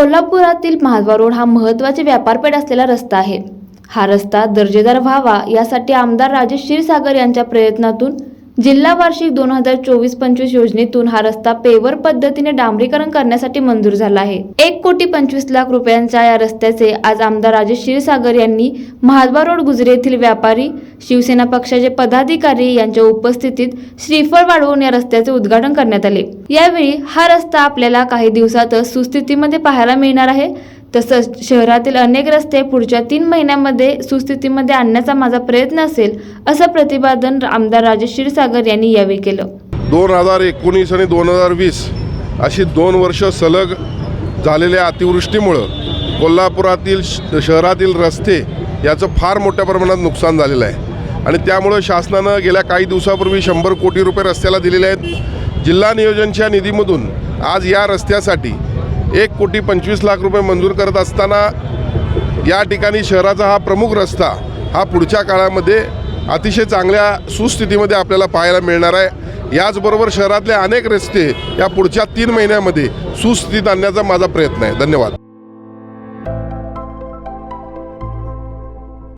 कोल्हापुरातील महाद्वार रोड हा महत्त्वाचे व्यापारपेठ असलेला रस्ता आहे. हा रस्ता दर्जेदार व्हावा यासाठी आमदार राजेश क्षीरसागर यांच्या प्रयत्नातून जिल्हा वार्षिक दोन हजार चोवीस पंचवीस योजनेतून हा रस्ता पेवर पद्धतीने डांबरीकरण करण्यासाठी मंजूर झाला आहे. एक कोटी पंचवीस लाख रुपयांच्या या रस्त्याचे आज आमदार राजेश क्षीरसागर यांनी महाद्वार रोड गुजरे येथील व्यापारी शिवसेना पक्षाचे पदाधिकारी यांच्या उपस्थितीत श्रीफळ वाढवून या रस्त्याचे उद्घाटन करण्यात आले. यावेळी हा रस्ता आपल्याला काही दिवसातच सुस्थितीमध्ये पाहायला मिळणार आहे. तसंच शहरातील अनेक रस्ते पुढच्या तीन महिन्यामध्ये सुस्थितीमध्ये आणण्याचा माझा प्रयत्न असेल असं प्रतिपादन आमदार राजेश क्षीरसागर यांनी यावेळी केलं. दोन हजार एकोणीस आणि दोन हजार वीस अशी दोन वर्ष सलग झालेल्या अतिवृष्टीमुळं कोल्हापुरातील श शहरातील रस्ते याचं फार मोठ्या प्रमाणात नुकसान झालेलं आहे. आणि त्यामुळं शासनानं गेल्या काही दिवसापूर्वी शंभर कोटी रुपये रस्त्याला दिलेले आहेत. जिल्हा नियोजनच्या निधीमधून आज या रस्त्यासाठी एक कोटी पंचवीस लाख रुपये मंजूर करत असताना या ठिकाणी शहराचा हा प्रमुख रस्ता हा पुढच्या काळामध्ये अतिशय चांगल्या सुस्थितीमध्ये आपल्याला पाहायला मिळणार आहे. याचबरोबर शहरातले अनेक रस्ते या पुढच्या तीन महिन्यामध्ये सुस्थितीत आणण्याचा माझा प्रयत्न आहे. धन्यवाद.